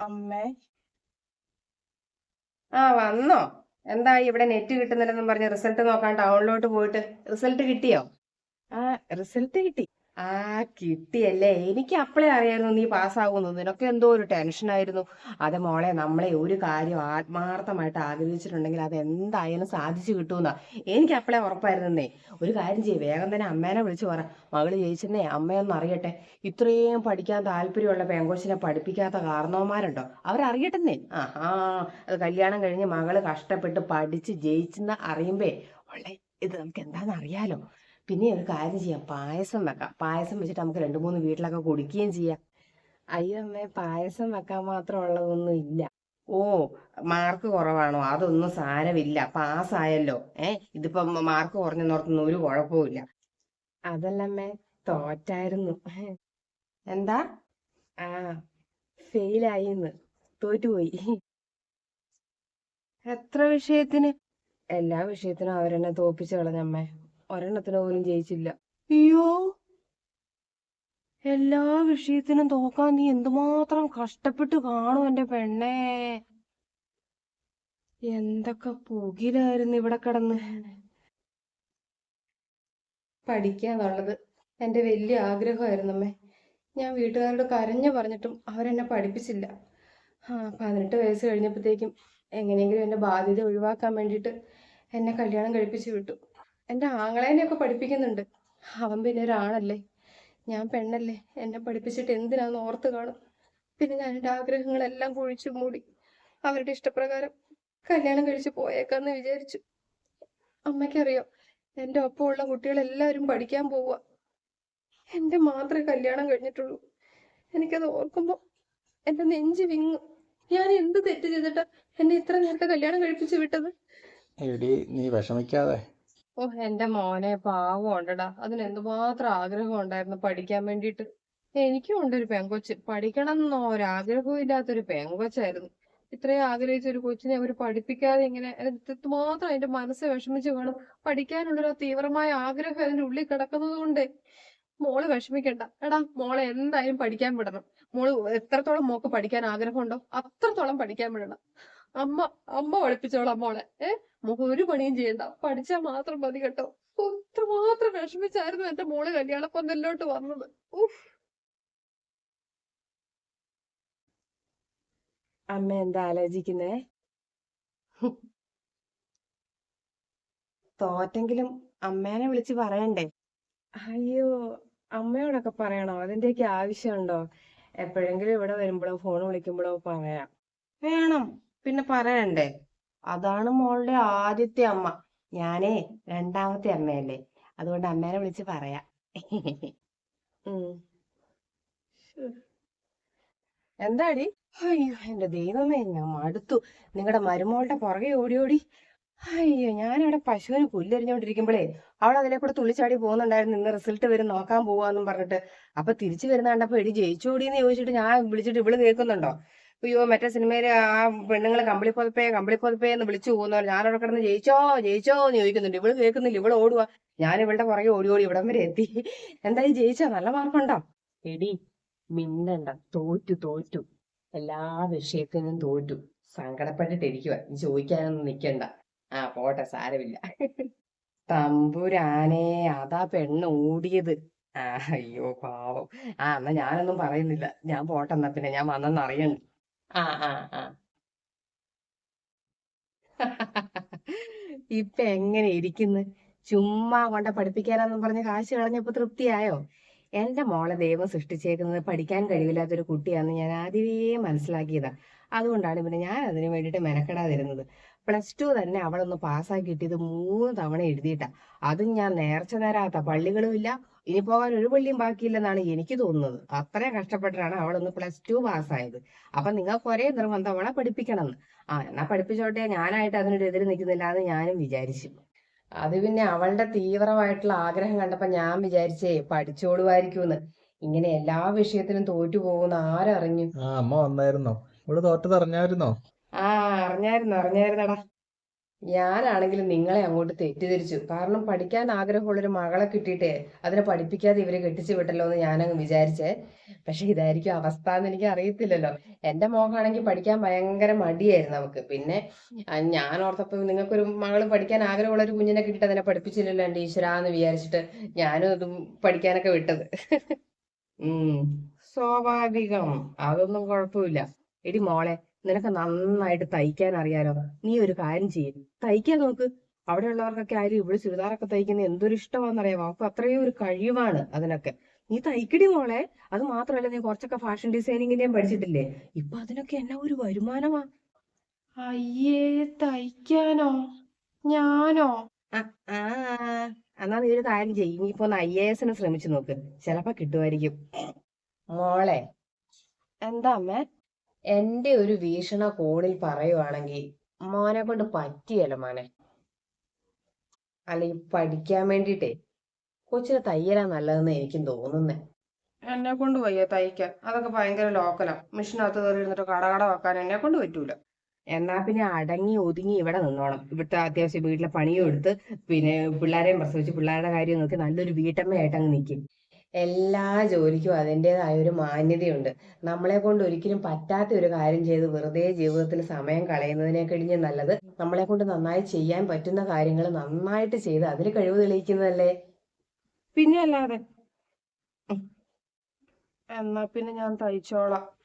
അമ്മേ. ആ വന്നോ. എന്താ ഇവിടെ നെറ്റ് കിട്ടുന്നില്ലെന്നും പറഞ്ഞ് റിസൾട്ട് നോക്കാൻ ടൗണിലോട്ട് പോയിട്ട്. റിസൾട്ട് കിട്ടിയോ? ആ റിസൾട്ട് കിട്ടി. ആ കിട്ടിയല്ലേ. എനിക്ക് അപ്പളേ അറിയായിരുന്നു നീ പാസ്സാകുന്നു നിനക്ക് എന്തോ ഒരു ടെൻഷൻ ആയിരുന്നു. അത് മോളെ നമ്മളെ ഒരു കാര്യം ആത്മാർത്ഥമായിട്ട് ആഗ്രഹിച്ചിട്ടുണ്ടെങ്കിൽ അത് എന്തായാലും സാധിച്ചു കിട്ടുമെന്നാ. എനിക്ക് അപ്പളേ ഉറപ്പായിരുന്നേ. ഒരു കാര്യം ചെയ്യ് വേഗം തന്നെ അമ്മേനെ വിളിച്ചു പറ. മകൾ ജയിച്ചെന്നേ അമ്മയൊന്നും അറിയട്ടെ. ഇത്രയും പഠിക്കാൻ താല്പര്യമുള്ള പെങ്കോച്ചിനെ പഠിപ്പിക്കാത്ത കാരണവന്മാരുണ്ടോ അവരറിയട്ടെന്നേ. ആ ആ അത് കല്യാണം കഴിഞ്ഞ് മകൾ കഷ്ടപ്പെട്ട് പഠിച്ച് ജയിച്ചെന്ന് അറിയുമ്പേ ഉള്ളേ ഇത് നമുക്ക് എന്താണെന്ന് അറിയാലോ. പിന്നെ ഒരു കാര്യം ചെയ്യാം. പായസം വെക്കാം. പായസം വെച്ചിട്ട് നമുക്ക് രണ്ട് മൂന്ന് വീട്ടിലൊക്കെ കുടിക്കുകയും ചെയ്യാം. അയ്യോ അമ്മേ പായസം വെക്കാൻ മാത്രം ഉള്ളതൊന്നും ഇല്ല. ഓ മാർക്ക് കുറവാണോ? അതൊന്നും സാരമില്ല. പാസ്സായല്ലോ ഏ ഇതിപ്പോ മാർക്ക് കുറഞ്ഞെന്നോർത്തൊന്നും ഒരു കുഴപ്പമില്ല അതല്ലമ്മേ തോറ്റായിരുന്നു. എന്താ? ആ ഫെയിലായിന്ന് തോറ്റുപോയി. എത്ര വിഷയത്തിന്? എല്ലാ വിഷയത്തിനും അവരെന്നെ തോപ്പിച്ചു കളഞ്ഞമ്മേ ഒരെണ്ണത്തിന് പോലും ജയിച്ചില്ല. അയ്യോ. എല്ലാ വിഷയത്തിനും തോക്കാൻ നീ എന്തുമാത്രം കഷ്ടപ്പെട്ട് കാണും എന്റെ പെണ്ണേ. എന്തൊക്കെ പുകിലായിരുന്നു ഇവിടെ കിടന്ന്. പഠിക്കാന്നുള്ളത്. എന്റെ വലിയ ആഗ്രഹമായിരുന്നു അമ്മേ. ഞാൻ വീട്ടുകാരോട് കരഞ്ഞു പറഞ്ഞിട്ടും അവരെന്നെ പഠിപ്പിച്ചില്ല. ആ പതിനെട്ട് വയസ്സ് കഴിഞ്ഞപ്പോഴത്തേക്കും എങ്ങനെയെങ്കിലും എന്റെ ബാധ്യത ഒഴിവാക്കാൻ വേണ്ടിയിട്ട് എന്നെ കല്യാണം കഴിപ്പിച്ചു വിട്ടു. എന്റെ ആങ്ങളേനെയൊക്കെ പഠിപ്പിക്കുന്നുണ്ട്. അവൻ പിന്നെ ഒരാണല്ലേ ഞാൻ പെണ്ണല്ലേ? എന്നെ പഠിപ്പിച്ചിട്ട് എന്തിനാന്ന് ഓർത്ത് കാണും. പിന്നെ ഞാൻ എന്റെ ആഗ്രഹങ്ങളെല്ലാം കുഴിച്ചു മൂടി. അവരുടെ ഇഷ്ടപ്രകാരം കല്യാണം കഴിച്ച് പോയേക്കാന്ന് വിചാരിച്ചു. അമ്മയ്ക്കറിയാം? എന്റെ ഒപ്പമുള്ള കുട്ടികളെല്ലാവരും പഠിക്കാൻ പോവുക. എന്റെ മാത്രമേ കല്യാണം കഴിഞ്ഞിട്ടുള്ളൂ. എനിക്കത് ഓർക്കുമ്പോൾ എന്റെ നെഞ്ച് വിങ്ങും. ഞാൻ എന്ത് തെറ്റ് ചെയ്തിട്ടാ എന്നെ ഇത്ര നേരത്തെ കല്യാണം കഴിപ്പിച്ച് വിട്ടത്? എടി നീ വിഷമിക്കാതെ. ഓ എന്റെ മോനെ പാവം ഉണ്ടടാ. അതിന് എന്തുമാത്രം ആഗ്രഹം ഉണ്ടായിരുന്നു പഠിക്കാൻ വേണ്ടിയിട്ട്. എനിക്കും ഉണ്ട് ഒരു പെങ്കൊച്ച്. പഠിക്കണം എന്നോ ഒരാഗ്രഹവും ഇല്ലാത്തൊരു പെങ്കൊച്ചായിരുന്നു. ഇത്രയും ആഗ്രഹിച്ച ഒരു കൊച്ചിനെ അവർ പഠിപ്പിക്കാതെ ഇങ്ങനെ മാത്രം അതിന്റെ മനസ്സ് വിഷമിച്ച് കാണും പഠിക്കാനുള്ളൊരു തീവ്രമായ ആഗ്രഹം അതിന്റെ ഉള്ളിൽ കിടക്കുന്നത് കൊണ്ട്. മോൾ വിഷമിക്കണ്ട. എടാ മോളെ എന്തായാലും പഠിക്കാൻ വിടണം. മോൾ എത്രത്തോളം മോക്ക് പഠിക്കാൻ ആഗ്രഹമുണ്ടോ അത്രത്തോളം പഠിക്കാൻ വിടണം. അമ്മ അമ്മ പഠിപ്പിച്ചോളാം മോളെ. ഏ? മോക്ക് ഒരു പണിയും ചെയ്യണ്ട. പഠിച്ചാൽ മാത്രം മതി കേട്ടോ. മാത്രം വിഷമിച്ചായിരുന്നു എന്റെ മോൾ കല്യാണ പന്തലിലോട്ട് വന്നത്. ഉഫ്. അമ്മ എന്താ ആലോചിക്കുന്നേ? തോറ്റെങ്കിലും അമ്മേനെ വിളിച്ച് പറയണ്ടേ? അയ്യോ അമ്മയോടൊക്കെ പറയണോ? അതിന്റെയൊക്കെ ആവശ്യമുണ്ടോ? എപ്പോഴെങ്കിലും ഇവിടെ വരുമ്പോഴോ ഫോൺ വിളിക്കുമ്പോഴോ പറയാം. വേണം. പിന്നെ പറയണ്ടേ? അതാണ് മോളുടെ ആദ്യത്തെ അമ്മ. ഞാനേ രണ്ടാമത്തെ അമ്മയല്ലേ? അതുകൊണ്ട് അമ്മേനെ വിളിച്ച് പറയാ. എന്താടി? അയ്യോ എന്റെ ദൈവമേ ഞാൻ മടുത്തു. നിങ്ങളുടെ മരുമോളുടെ പുറകെ ഓടി ഓടി അയ്യോ ഞാനിവിടെ പശുവിന് പുല്ലെറിഞ്ഞോണ്ടിരിക്കുമ്പോഴേ അവൾ അതിലെ കൂടെ തുള്ളിച്ചാടി പോകുന്നുണ്ടായിരുന്നു. ഇന്ന് റിസൾട്ട് വരും നോക്കാൻ പോവാന്നും പറഞ്ഞിട്ട്. അപ്പൊ തിരിച്ചു വരുന്ന കണ്ടപ്പോ എടി ജയിച്ചോടിന്ന് ചോദിച്ചിട്ട് ഞാൻ വിളിച്ചിട്ട് ഇവൾ കേൾക്കുന്നുണ്ടോ? അയ്യോ മറ്റേ സിനിമയിൽ ആ പെണ്ണുങ്ങൾ കമ്പിളി പൊതപ്പേ കമ്പിളി പൊതപ്പേ എന്ന് വിളിച്ചു പോകുന്നവർ ഞാനവിടെ കിടന്ന് ജയിച്ചോ ജയിച്ചോ എന്ന് ചോദിക്കുന്നുണ്ട്. ഇവൾ കേൾക്കുന്നില്ല ഇവൾ ഓടുക ഞാൻ ഇവളുടെ പുറകെ ഓടി ഓടി ഇവിടം വരെ എത്തി. എന്തായാലും ജയിച്ചോ നല്ല മാർക്കുണ്ടോ? എടി മിണ്ടണ്ട. തോറ്റു തോറ്റു. എല്ലാ വിഷയത്തിനും തോറ്റു. സങ്കടപ്പെട്ടിട്ടിരിക്കുക ചോദിക്കാനൊന്നും നിൽക്കണ്ട ആ പോട്ടെ സാരമില്ല. തമ്പുരാനെ അതാ പെണ്ണ് ഓടിയത്. ആ അയ്യോ പാവം. ആ എന്നാ ഞാനൊന്നും പറയുന്നില്ല. ഞാൻ പോട്ടെന്നാ പിന്നെ. ഞാൻ വന്നെന്ന് അറിയണ്ട. ആ ആ ആ. ഇപ്പൊ എങ്ങനെ ഇരിക്കുന്നു? ചുമ്മാ കൊണ്ട പഠിപ്പിക്കാനാന്നും പറഞ്ഞ് കാശ് കളഞ്ഞപ്പോ തൃപ്തിയായോ? എന്റെ മോളെ ദൈവം സൃഷ്ടിച്ചേക്കുന്നത് പഠിക്കാൻ കഴിവില്ലാത്തൊരു കുട്ടിയാന്ന് ഞാൻ ആദ്യമേ മനസ്സിലാക്കിയതാ. അതുകൊണ്ടാണ് പിന്നെ ഞാൻ അതിനു വേണ്ടിയിട്ട് മെനക്കെടാതിരുന്നത്. പ്ലസ് ടു തന്നെ അവളൊന്ന് പാസ്സാക്കി കിട്ടിയത് മൂന്ന് തവണ എഴുതിയിട്ടാ. അതും ഞാൻ നേർച്ച നേരാത്ത പള്ളികളുമില്ല ഇനി പോകാൻ ഒരു പള്ളിയും ബാക്കിയില്ലെന്നാണ് എനിക്ക് തോന്നുന്നത്. അത്രയും കഷ്ടപ്പെട്ടിട്ടാണ് അവളൊന്ന് പ്ലസ് ടു പാസ്സായത്. അപ്പൊ നിങ്ങൾക്ക് ഒരേ നിർബന്ധം അവളെ പഠിപ്പിക്കണമെന്ന് ആ എന്നാ പഠിപ്പിച്ചോട്ടെ. ഞാനായിട്ട് അതിനൊരു എതിര് നിൽക്കുന്നില്ല എന്ന് ഞാനും വിചാരിച്ചു. അത് പിന്നെ അവളുടെ തീവ്രമായിട്ടുള്ള ആഗ്രഹം കണ്ടപ്പോ ഞാൻ വിചാരിച്ചേ പഠിച്ചോളുമായിരിക്കുമെന്ന്. ഇങ്ങനെ എല്ലാ വിഷയത്തിനും തോറ്റു പോകുന്ന ആരറിഞ്ഞു? ആ അമ്മ വന്നായിരുന്നോ? ഇവിടെ തോറ്റത് അറിഞ്ഞായിരുന്നോ ആ അറിഞ്ഞായിരുന്നു അറിഞ്ഞായിരുന്നടാ. ഞാനാണെങ്കിൽ നിങ്ങളെ അങ്ങോട്ട് തെറ്റിദ്ധരിച്ചു. കാരണം പഠിക്കാൻ ആഗ്രഹമുള്ളൊരു മകളെ കിട്ടിയിട്ടേ അതിനെ പഠിപ്പിക്കാതെ ഇവരെ കെട്ടിച്ചു വിട്ടല്ലോ എന്ന് ഞാനങ്ങ് വിചാരിച്ചേ. പക്ഷെ ഇതായിരിക്കും അവസ്ഥ എന്ന് എനിക്ക് അറിയത്തില്ലല്ലോ. എന്റെ മോഹാണെങ്കിൽ പഠിക്കാൻ ഭയങ്കര മടിയായിരുന്നു അവക്ക് പിന്നെ ഞാൻ ഓർത്തപ്പോ നിങ്ങൾക്കൊരു മകൾ പഠിക്കാൻ ആഗ്രഹമുള്ള ഒരു കുഞ്ഞിനെ കിട്ടിയിട്ട് അതിനെ പഠിപ്പിച്ചില്ലല്ലോ എന്റെ ഈശ്വരാന്ന് വിചാരിച്ചിട്ട് ഞാനും ഇതും പഠിക്കാനൊക്കെ വിട്ടത്. ഉം. സ്വാഭാവികം. അതൊന്നും കുഴപ്പമില്ല. എടി മോളെ നിനക്ക് നന്നായിട്ട് തയ്ക്കാൻ അറിയാലോ? നീ ഒരു കാര്യം ചെയ്യും. തയ്ക്കാൻ നോക്ക്. അവിടെ ഉള്ളവർക്കൊക്കെ ആരും ഇവിടെ ചുരിദാറൊക്കെ തയ്ക്കുന്ന എന്തൊരു ഇഷ്ടമാണെന്നറിയാമോ? അപ്പൊ അത്രയും ഒരു കഴിവാണ് അതിനൊക്കെ. നീ തയ്ക്കടി മോളെ. അത് മാത്രമല്ല നീ കുറച്ചൊക്കെ ഫാഷൻ ഡിസൈനിങ്ങിന്റെയും പഠിച്ചിട്ടില്ലേ? ഇപ്പൊ അതിനൊക്കെ എന്നാ ഒരു വരുമാനമാ? അയ്യേ തയ്ക്കാനോ? ഞാനോ? എന്നാ നീ ഒരു കാര്യം ചെയ്യും. നീ ഇപ്പൊ ഒന്ന് ഐ എ എസിനെ ശ്രമിച്ചു നോക്ക്. ചിലപ്പോ കിട്ടുമായിരിക്കും. മോളെ. എന്താ അമ്മേ? എന്റെ ഒരു വീക്ഷണ കോണിൽ പറയുവാണെങ്കിൽ മോനെ കൊണ്ട് പറ്റിയല്ല മോനെ. അല്ല ഈ പഠിക്കാൻ വേണ്ടിട്ടേ കൊച്ചിന് തയ്യലാ നല്ലതെന്ന് എനിക്കും തോന്നുന്നേ. എന്നെ കൊണ്ട് വയ്യ തയ്ക്കാൻ. അതൊക്കെ ഭയങ്കര ലോക്കലാ. മെഷീനകത്ത് കയറി ഇരുന്നിട്ട് കടകട വെക്കാൻ എന്നെ കൊണ്ട് പറ്റൂല. എന്നാ പിന്നെ അടങ്ങി ഒതുങ്ങി ഇവിടെ നിന്നോണം. ഇവിടുത്തെ അത്യാവശ്യം വീട്ടിലെ പണിയും എടുത്ത് പിന്നെ പിള്ളേരെയും പ്രസവിച്ച് പിള്ളേരുടെ കാര്യം നോക്കി നല്ലൊരു വീട്ടമ്മയായിട്ട് അങ്ങ് നിൽക്കും എല്ലാ ജോലിക്കും അതിന്റെതായ ഒരു മാന്യതയുണ്ട്. നമ്മളെ കൊണ്ട് ഒരിക്കലും പറ്റാത്ത ഒരു കാര്യം ചെയ്ത് വെറുതെ ജീവിതത്തിൽ സമയം കളയുന്നതിനെ നല്ലത് നമ്മളെ കൊണ്ട് നന്നായി ചെയ്യാൻ പറ്റുന്ന കാര്യങ്ങൾ നന്നായിട്ട് ചെയ്ത് അതിൽ കഴിവ് തെളിയിക്കുന്നതല്ലേ? പിന്നെ അല്ലാതെ. എന്നാ പിന്നെ ഞാൻ തയ്ച്ചോളാം.